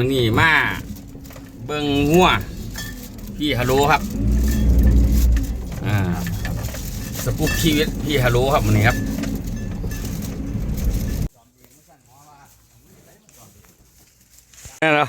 มื้อนี้มาเบิ่งงัวพี่ฮัลโหลครับอ่าสกุปชีวิตพี่ฮัลโหลครับวันนี้ครับนี่นเหรอ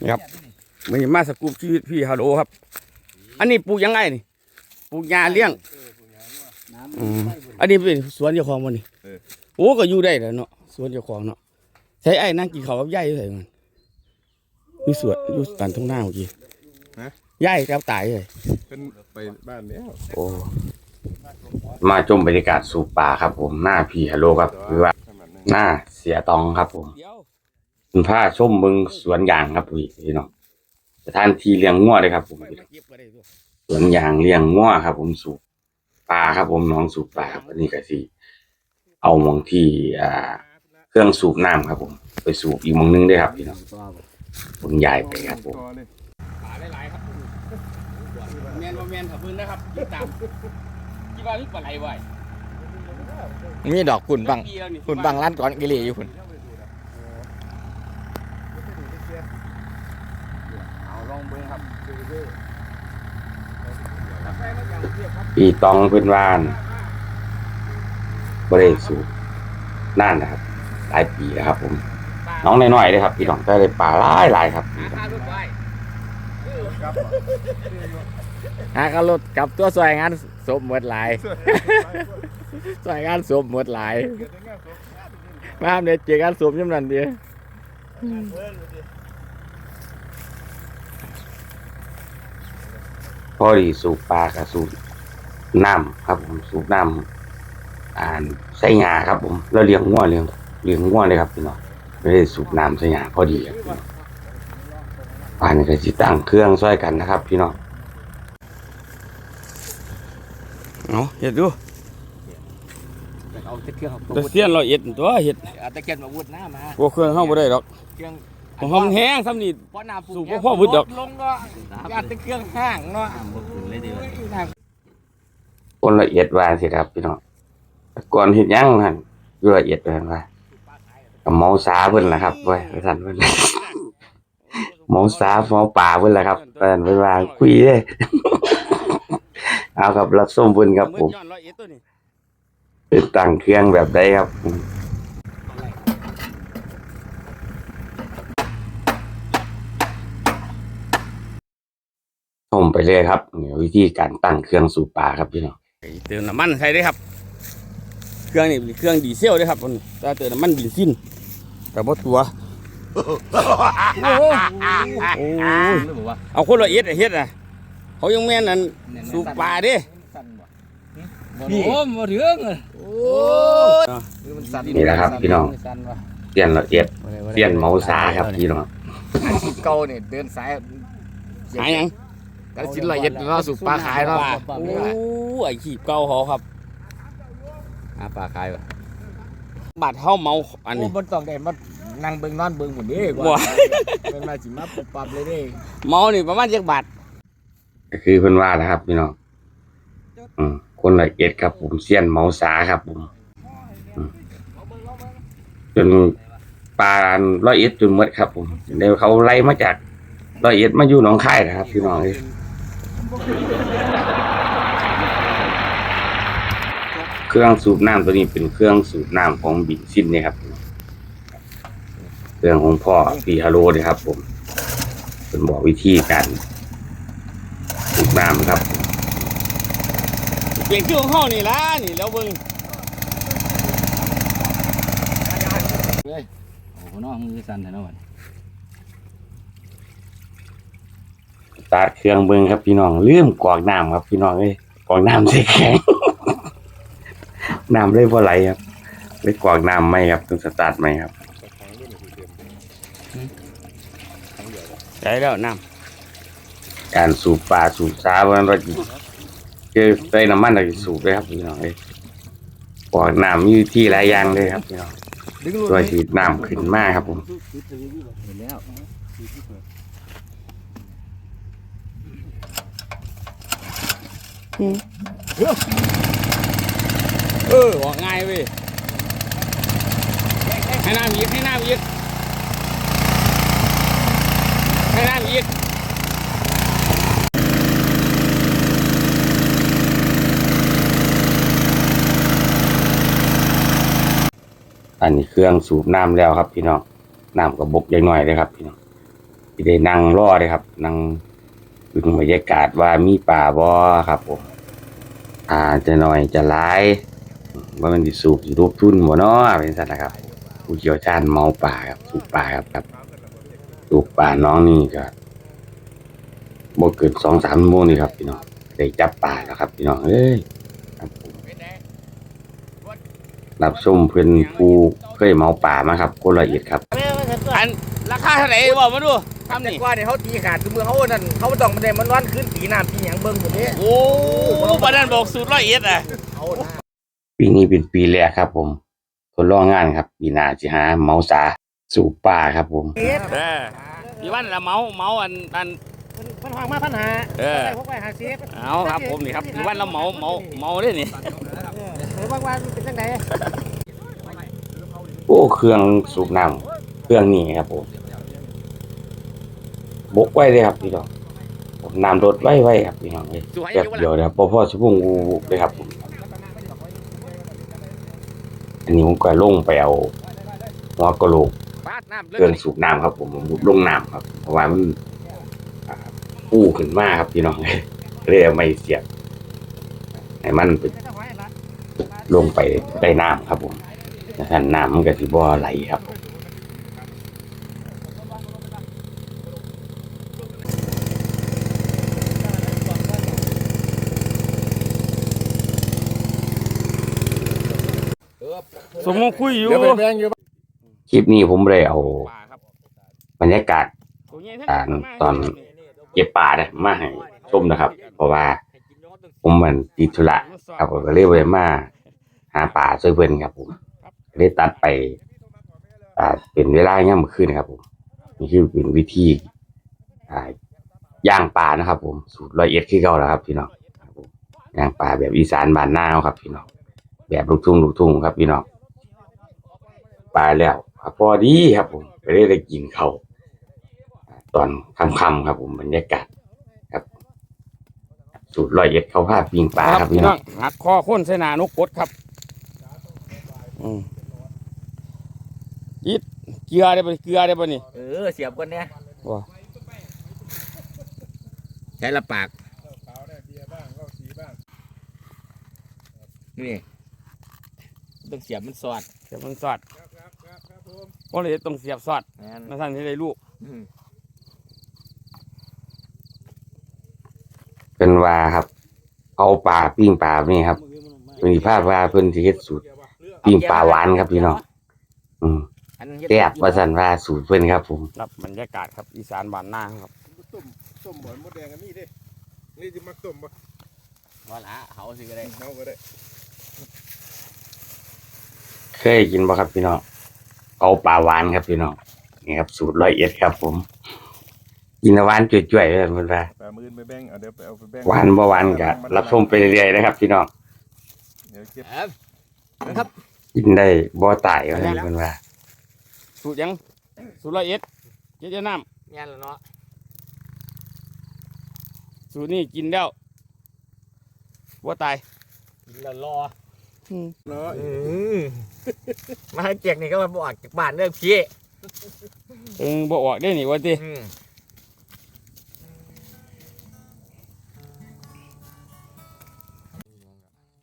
นี่ครับมันนี้มาสกุปชีวิตพี่ฮัลโหลครับ อันนี้ปลูกยังไงนี่ปลูกยาเลี้ยงอืมอันนี้เป็นสวนเจ้าของมันนี่โอ้ก็อยู่ได้แล้วเนาะสวนเจ้าของเนาะ ใช้ไอ้นั่งกินข้าวกับยายอยู่ไสมันมีสวนอยู่ตันทุ่งนาเมื่อกี้ฮะยายกับตายเลยเป็นไปบ้านแล้วโอ้ มาชมบรรยากาศสูบป่าครับผมหน้าพี่ฮัลโหลครับคือว่าขนาดนั้นหน้าเสียตองครับผมคุณผ้าชมเมืองสวนยางครับพี่พี่น้องสถานที่เลี้ยงงัวเลยครับผมสวนยางเลี้ยงงัวครับ ผมสูบปลาครับผมน้องสูบปลาครับอันนี้ก็สิเอาหมองที่อ่า เครื่องสูบน้ำครับผม ไปสูบอีกหมองนึงด้วยครับพี่น้องผมย้ายไปครับผมต่อเลยปลาหลายๆครับแมนบ่แมนขับพื้นนะครับติดตามกี่ว่ามีปลาไหลไว้มีดอกคุณบังปีแล้วนี่คุณบังร้านก่อนกิเลอยู่คุณเอาลองเบิ่งครับปีตองเพื่อนว่านบริสูบนั่นนะครับห ลายปีแล้วครับ ผม น้องน้อยๆเลยครับพี่น้องก็เลยป่าหลายหลายๆครับหาค่ารถไว้หากรถกลับตัวสวยงานสมหมดหลายสวยงานสมหมดหลายมาเดี๋ยวเจอกันสมยำนันเดียวพอดีสูบปลากับสูบน้ำครับผมสูบน้ำอ่านใส่งาครับผม แล้วเลี้ยงงัวเลี้ยง เลี้ยงงัวเลยครับพี่น้องไม่ได้สูบน้ำใส่งาพอดีครับพี่น้องป่านนี้ก็สิตั้งเครื่องช่วยกันนะครับ พี่น้องเอาเฮ็ดดูเอาตะเกียงแต่เสียนร้อยเอ็ดตัวเฮ็ดเอาตะเกียงมาวุดหน้ามาพวกเครื่องเฮาบ่ได้ดอกเครื่องของเฮามันแห้งซ้ำนี่เพราะน้ำปลูสูบบ่พอวุดดอกลงก็ยาตะเกียงห้างเนาะคนละเอียดวาสิครับพี่น้องแต่ก่อนเฮ็ดหยังหั่นอยู่ละเอียดไปหั่นว่า ก็เมาสาเพิ่นล่ะครับเว้ยไปสั่นเพิ่นเมาสาเมาป่าเพิ่นล่ะครับเพิ่นเพิ่นว่าคุยเด้เอาครับรับส้มเพิ่นครับผมย้อนร้อยเอ็ดตัวนี้ติดตั้งเครื่องแบบใดครับชมไปเลยครับเนี่ยวิธีการตั้งเครื่องสูบปลาครับพี่น้องเติมน้ำมันใส่ได้ครับ เครื่องนี่เป็นเครื่องดีเซลเด้ครับมันถ้าเติมน้ำมันเบนซิน แต่บ่ตัวโอ้ยเอาคนละเอียดอะเฮ็ดอะเขายังแม่นอันสูบปลาเด้นี่โอ้มาถึงโอ้นี่แหละครับพี่น้องเปลี่ยนละเอียดเปลี่ยนเมาสาครับพี่น้องอาชีพเก่าเนี่ยเดินสายหายยังกระสินละเอียดเนาะสูบปลาขายเนาะโอ้ไอ้ขีบเก่าเขาครับหาปลาขายว่ะ บาดเฮาเมาอันโอ้นี้บนต้องได้มานั่งเบิ่งนอนเบิ่งหมดเด้กบ่ ว่าเป็นมาสิมาปุบปับเลยเด้เมานี่ประมาณจักบาทก็คือเพิ่นว่านะครับพี่น้องอืมคนละเอียดครับผมเสี้ยนเมาสาครับผมอืมจนปลาร้อยเอ็ดจนหมดครับ ผมเดี๋ยวเขาไล่มาจากร้อยเอ็ดมาอยู่หนองคายนะครับ พี่น้องเอ้ย เครื่องสูบน้ำตัวนี้เป็นเครื่องสูบน้ำของบินซินเนี่ยครับ เครื่องของพ่อปีฮาโลเลยครับ ผมเป็นบอกวิธีการสูบน้ำครับเปลี่ยนเครื่องของเฮานี่ล่ะนี่แล้วเบิ่งโอ้โหน้องมือสั่นแท้เนาะสตาร์ทเครื่องเบิ้งครับพี่น้องลืมกรอกน้ำครับพี่น้องเอ้ยกรอกน้ำใส่แข็ง น้ำเลยพอไหลครับเลยกรอกน้ำไหมครับต้องสตาร์ทไหมครับได้แล้วน้การสูบปลาสูบซาวันเราคือใส่น้ำมันเราจะสูบเลยครับพี่น้องเอ้ยกรอกน้ำมีวิธีหลายอย่างเลยครับพี่น้องตัวฉีดน้ำขึ้นมาครับผมเห็นแล้วำเเออว่าง่ายเว้ยให้น้ำยิดให้น้ำยิดให้น้ำยิดอันนี้เครื่องสูบน้ำแล้วครับพี่น้องน้ำกับบกยังหน่อยเลยครับพี่น้องพี่ได้นั่งรอเลยครับ นั่งดูบรรยากาศว่ามีป่าบ่อครับผมอ่าจะหน่อยจะร้าย ว่ามันสิสูบสิรูปทุนบ่เนาะเป็นสัตว์นะครับ ผู้เชี่ยวชาญเมาป่าครับสูบป่าครับครับสูบป่าน้องนี่ก็บ่เกินสองสามโมงนี่ครับพี่น้องได้จับป่าแล้วครับพี่น้องเอ้ยครับผมรับชมเพื่อนผู้เคยเมาป่ามาครับคนละเอียดครับอันราคาเท่าไหร่บอกมาดูทำแต่นี่กว่าเนี่ยเขาตีขาดคือมือเขานั่นเขาบ่ต้องมาได้มันวันขึ้นตีน้ำตีหยังเบิ่งคนนี้โอ้บ้านนั้นบอกสูตรร้อยเอ็ดอะเอาหน้า ปีนี้เป็นปีแรกครับผมทดลองงานครับปีหน้าสิหาเมาสาสู่ป่าครับผมเฮ็ดเออพี่วันละเมาเมาอันอันเพิ่นเพิ่นห้องมาพันหาเออได้พกไปหาสิบเอาครับผมนี่ครับพี่วันละเมาเมาเมาเลยนี่เออเออบางวันมันเป็นจังไดโอ้เครื่องสูบน้ำเครื่องนี้ครับผมบกไว้เลยครับพี่น้องผมน้ำรถไว้ไว้ครับพี่น้องเลยสวยอแบบยู่วะเดียวนะครับพอพ่อชั่วโมงกูเลยครับผมอั นนี้ผมก็ลงไปเอาหัวกะโหลกปาดน้ำเลเครื่อยงสูบน้ำครับ ผมผมมุดลงน้ำครับ เพราะว่ามันอ่าปูขึ้นมาครับพี่น้องเลยเอาไม่เสียบให้มันไปลงไปใต้น้ำครับผมถ้าน้ำมันก็สิบ่ไหลครับ สมมคุยอยู่ เดี๋ยวไปแบ่งอยู่คลิปนี้ผมเลยเอาบรรยากาศตัวใหญ่ทั้งอ่าตอนเก็บป่าเนี่ยมาให้ชมนะครับ เพราะว่า ผมมันติดธุระครับผมก็เลยไปมาหาป่าช่วยเพิ่นครับผมก็เลยตัดไป อ่าเป็นเวลาย่ำคืนครับผมนี่คือเป็นวิธีอ่าย่างป่านะครับ ผมสูตรร้อยเอ็ดที่เก่าแล้วครับพี่น้องย่างป่าแบบอีสานบ้านนาครับพี่น้องแบบลูกทุ่งลูกทุ่งครับพี่น้อง ปลาแล้วครับพอดีครับผมก็เลยได้กินเขาวตอนค่ำๆครับผมบรรยากาศครับ สูตรร้อยเอ็ดเขาพาปิ้งปลาครับพี่น้องหักคอข้นใส่หนานกกดครับอืมอีดเกลือได้ปะเกลือได้ปะนี่เออเสียบก่อนเนี่ยว้าใช้ละปากนี่ต้องเสียบมันสอดเสียบมันสอด ก็เลยต้องเสียบสอดแม่นมาสั่นที่ได้ลูกอืมเป็นว่าครับ เอาปลาปิ้งปลานี่ครับมีภาพว่าเพิ่นสิเฮ็ดสูตรปิ้งปลาหวานครับพี่น้องอืมอันนั้นเฮ็ดแซ่บว่าซั่นว่าสูตรเพิ่นครับ ผม รับบรรยากาศครับอีสานบ้านนาครับต้มต้มหมอนมดแดงกันนี่ดินี่จะมักต้มปะว่าละเขาสิก็ได้ เอาก็ได้เคยกินบ่ครับพี่น้อง เอาปลาหวานครับพี่น้องนี่ครับ สูตรร้อยเอ็ดครับ ผมกินแล้วหวานจ่วยๆเลยเพิ่นว่าปลามือไปแบ่งเอาเดี๋ยวไปเอาไปแบ่งหวานบ่หวานก็รับชมไปเรื่อยๆนะครับ พี่น้องเดี๋ยวเก็บนะครับกินได้บ่ตายว่าซั่นเพิ่นว่า สูตรยัง สูตรละเอ็ดเจ๊จะน้แม่นแล้วเนาะำสูตรนี้กินแล้วว่าตาย กินแล้วรอ เนาะอืมมาให้เกียกนี่ก็มาบอกจากบ้านเด้อพี่เออบ่ออกได้นี่ว่าติอืม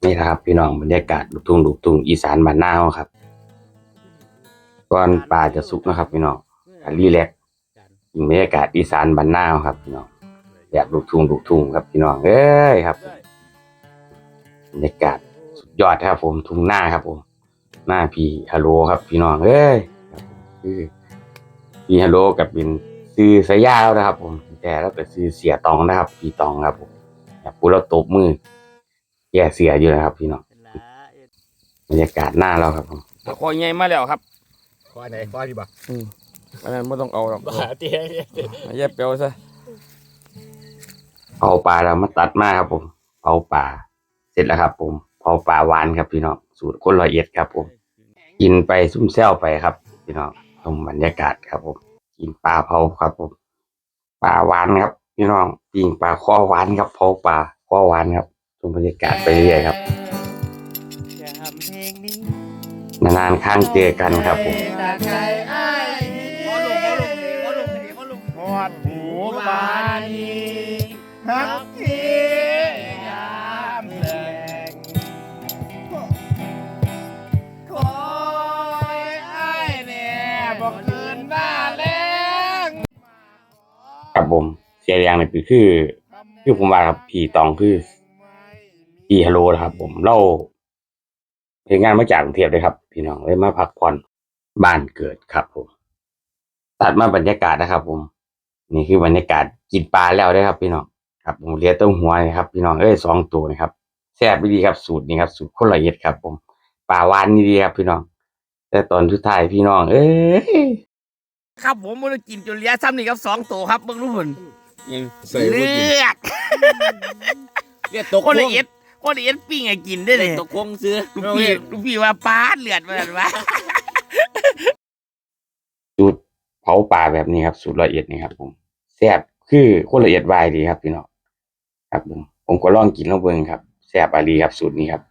นี่นะครับ พี่น้องบรรยากาศลูกทุ่งลูกทุ่งอีสานบ้านนาเฮาครับก่อนปลาจะสุกนะครับ พี่น้องอะรีแลกซ์กินบรรยากาศอีสานบ้านนาเฮาครับ พี่น้องแบบลูกทุ่งลูกทุ่งครับพี่น้องเอ้ยครับบรรยากาศสุด ยอดครับ ผมทุ่งหน้าครับ ผมหน้าพี่ฮัลโหลครับ พี่น้องเอ้ยครับผมคือพี่ฮัลโหลกับเป็นซื้อสายยาวนะครับ ผม แต่แล้วก็ซื้อเสียตองนะครับ พี่ตองครับผมแบบพูดแล้วตบมือแย่เสียอยู่นะครับ พี่น้องบรรยากาศหน้าเราครับผมตะคอยใหญ่มาแล้วครับคอยไหนคอยดีบ่อันนั้นไม่ต้องเอาหรอกบ้าเตี้ยแยบเปียวซะเผาปลาเรามาตัดมาครับผมเผาปลาเสร็จแล้วครับผม เผาปลาหวานครับพี่น้องสูตรคนละเอียดครับผม กินไปซุ่มแซวไปครับ พี่น้องชมบรรยากาศครับ ผม กินปลาเผาครับผมปลาหวานครับ พี่น้องปิ่งปลาข้อหวานครับเผาปลาข้อหวานครับชมบรรยากาศไปเรื่อยครับนานๆครั้งเจอกันครับผม ผมเสียอย่างหนึ่งคือ คือผมว่าครับพี่ตองคือพี่ฮัลโหลนะครับ ผมเล่าเห็นงานมาจากกรุงเทพเลยครับ พี่น้องเลยมาพักผ่อนบ้านเกิดครับ ผม ตัดมาบรรยากาศนะครับ ผม นี่คือบรรยากาศกินปลาแล้วได้ครับ พี่น้องครับผมเลี้ยต้มหัวนี่ครับ พี่น้องเอ้ยสองตัวนะครับแซ่บดีครับสูตรนี้ครับ สูตรคนละเอียดครับ ผมปลาหวานนี่ดีครับ พี่น้องแต่ตอนสุดท้ายพี่น้อง เอ้ย ครับผมมันกินจนเหลี้ยซ้ำนี่ครับสองตัวครับเบิ่งรูปผลใส่เลืบ่กินอดเรียกตกคนละเอียดคนละเอียดปิ้งให้กินได้เลยตกคงซื้อลูกพี่ลูกพี่ว่าปาดเลือดมาแล้วว่าสูตรเผาปลาแบบนี้ครับ สูตรละเอียดนี่ครับ ผมแซ่บคือคนละเอียดวายดีครับพี่น้องครับผมผมก็ลองกินแล้วเบิ่งครับแซ่บอารีครับสูตรนี้ครับ